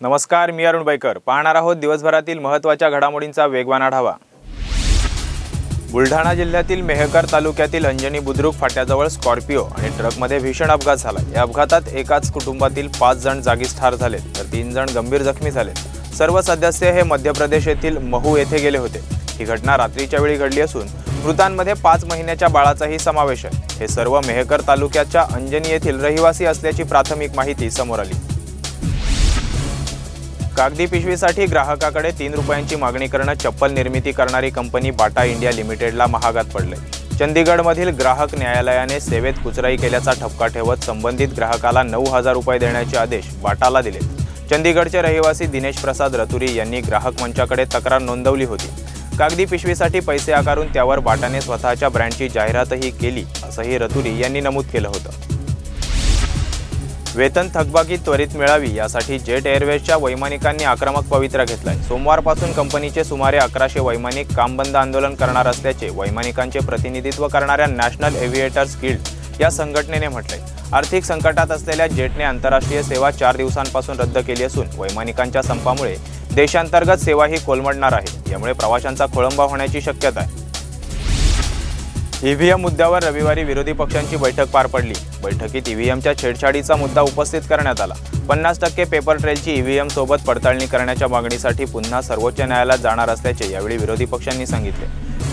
नमस्कार मी अरुण बैकर. पाहणार आहोत दिवसभरातील महत्त्वाच्या घडामोडींचा वेगवान आढावा. बुलढाणा जिल्ह्यातील मेहकर तालुक्यातील अंजनी बुद्रुक फाट्याजवळ स्कॉर्पिओ आणि ट्रकमध्ये भीषण अपघात झाला. या अपघातात एकाच कुटुंबातील पाच जण जागीच ठार झाले तर तीन जण गंभीर जखमी झाले सर्व सदस्य हे मध्य प्रदेश येथील महू येथे गेले होते. ही घटना रात्रीच्या वेळी घडली असून मृतांमध्ये पाच महिन्याच्या बाळाचाही समावेश आहे. हे सर्व मेहकर तालुक्याच्या अंजनी येथील रहिवासी असल्याची प्राथमिक माहिती समोर आली. कागदी पिशवीसाठी ग्राहकाकडे तीन रुपयांची मागणी करणं चप्पल निर्मिती करणारी कंपनी बाटा इंडिया लिमिटेडला महागात पडले चंदीगडमधील ग्राहक न्यायालयाने सेवेत कुचराई केल्याचा ठपका ठेवत संबंधित ग्राहकाला नऊ हजार रुपये देण्याचे आदेश बाटाला दिले चंदीगडचे रहिवासी दिनेश प्रसाद रतुरी यांनी ग्राहक मंचाकडे तक्रार नोंदवली होती. कागदी पिशवीसाठी पैसे आकारून त्यावर बाटाने स्वतःच्या ब्रँडची जाहिरातही केली असंही रतुरी यांनी नमूद केलं होतं. वेतन थकबाकी त्वरित मिळावी यासाठी जेट एअरवेजच्या वैमानिकांनी आक्रमक पवित्रा घेतलाय. सोमवारपासून कंपनीचे सुमारे अकराशे वैमानिक कामबंद आंदोलन करणार असल्याचे वैमानिकांचे प्रतिनिधित्व करणाऱ्या नॅशनल एव्हिएटर्स गिल्ड या संघटनेने म्हटलंय. आर्थिक संकटात असलेल्या जेटने आंतरराष्ट्रीय सेवा चार दिवसांपासून रद्द केली असून वैमानिकांच्या संपामुळे देशांतर्गत सेवाही कोलमडणार आहे. यामुळे प्रवाशांचा खोळंबा होण्याची शक्यता आहे. ईव्हीएम मुद्द्यावर रविवारी विरोधी पक्षांची बैठक पार पडली. बैठकीत ईव्हीएमच्या छेडछाडीचा मुद्दा उपस्थित करण्यात आला. पन्नास टक्के पेपर ट्रेलची ईव्हीएम सोबत पडताळणी करण्याच्या मागणीसाठी पुन्हा सर्वोच्च न्यायालयात जाणार असल्याचे यावेळी विरोधी पक्षांनी सांगितले.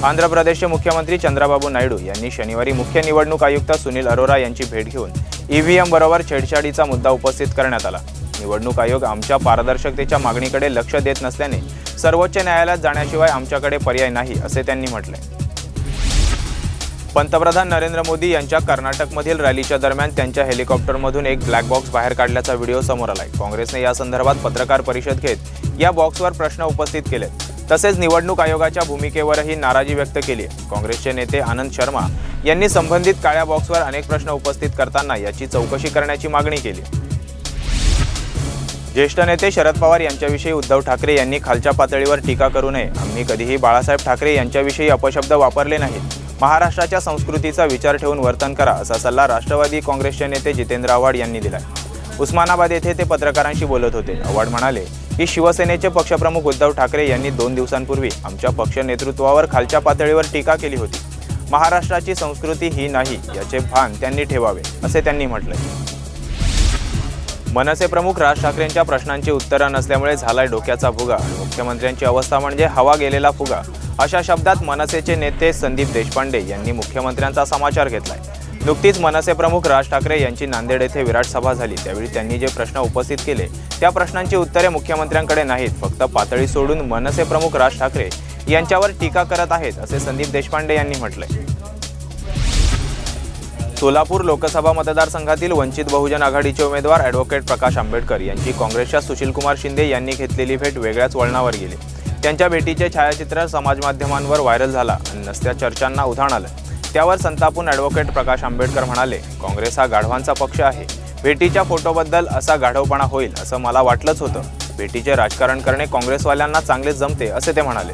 आंध्र प्रदेशचे मुख्यमंत्री चंद्राबाबू नायडू यांनी शनिवारी मुख्य निवडणूक आयुक्त सुनील अरोरा यांची भेट घेऊन ईव्हीएम बरोबर छेडछाडीचा मुद्दा उपस्थित करण्यात आला. निवडणूक आयोग आमच्या पारदर्शकतेच्या मागणीकडे लक्ष देत नसल्याने सर्वोच्च न्यायालयात जाण्याशिवाय आमच्याकडे पर्याय नाही असे त्यांनी म्हटले. पंतप्रधान नरेंद्र मोदी यांच्या कर्नाटकमधील रॅलीच्या दरम्यान त्यांच्या हेलिकॉप्टरमधून एक ब्लॅक बॉक्स बाहेर काढल्याचा व्हिडिओ समोर आलाय. काँग्रेसने या संदर्भात पत्रकार परिषद घेत या बॉक्सवर प्रश्न उपस्थित केले. तसेच निवडणूक आयोगाच्या भूमिकेवरही नाराजी व्यक्त केली आहे. काँग्रेसचे नेते आनंद शर्मा यांनी संबंधित काळ्या बॉक्सवर अनेक प्रश्न उपस्थित करताना याची चौकशी करण्याची मागणी केली. ज्येष्ठ नेते शरद पवार यांच्याविषयी उद्धव ठाकरे यांनी खालच्या पातळीवर टीका करू नये. आम्ही कधीही बाळासाहेब ठाकरे यांच्याविषयी अपशब्द वापरले नाहीत. महाराष्ट्राच्या संस्कृतीचा विचार ठेवून वर्तन करा असा सल्ला राष्ट्रवादी काँग्रेसचे नेते जितेंद्र आव्हाड यांनी दिलाय. उस्मानाबाद येथे ते पत्रकारांशी बोलत होते. आव्हाड म्हणाले की शिवसेनेचे पक्षप्रमुख उद्धव ठाकरे यांनी दोन दिवसांपूर्वी आमच्या पक्ष नेतृत्वावर खालच्या पातळीवर टीका केली होती. महाराष्ट्राची संस्कृती ही नाही याचे भान त्यांनी ठेवावे असे त्यांनी म्हटलंय. मनसे प्रमुख राज ठाकरेंच्या प्रश्नांची उत्तरं नसल्यामुळे झालाय डोक्याचा फुगा मुख्यमंत्र्यांची अवस्था म्हणजे हवा गेलेला फुगा. अशा शब्दात मनसेचे नेते संदीप देशपांडे यांनी मुख्यमंत्र्यांचा समाचार घेतलाय. नुकतीच मनसे प्रमुख राज ठाकरे यांची नांदेड येथे विराट सभा झाली. त्यावेळी त्यांनी जे प्रश्न उपस्थित केले त्या प्रश्नांची उत्तरे मुख्यमंत्र्यांकडे नाहीत. फक्त पातळी सोडून मनसे प्रमुख राज ठाकरे यांच्यावर टीका करत आहेत असे संदीप देशपांडे यांनी म्हटलंय. सोलापूर लोकसभा मतदारसंघातील वंचित बहुजन आघाडीचे उमेदवार ॲडव्होकेट प्रकाश आंबेडकर यांची काँग्रेसच्या सुशीलकुमार शिंदे यांनी घेतलेली भेट वेगळ्याच वळणावर गेली. त्यांच्या भेटीचे छायाचित्र समाजमाध्यमांवर व्हायरल झाला आणि नसत्या चर्चांना उधाण आलं. त्यावर संतापून ॲडव्होकेट प्रकाश आंबेडकर म्हणाले काँग्रेस हा गाढवांचा पक्ष आहे. भेटीच्या फोटोबद्दल असा गाढवपणा होईल असं मला वाटलंच होतं. भेटीचे राजकारण करणे काँग्रेसवाल्यांना चांगलेच जमते असे ते म्हणाले.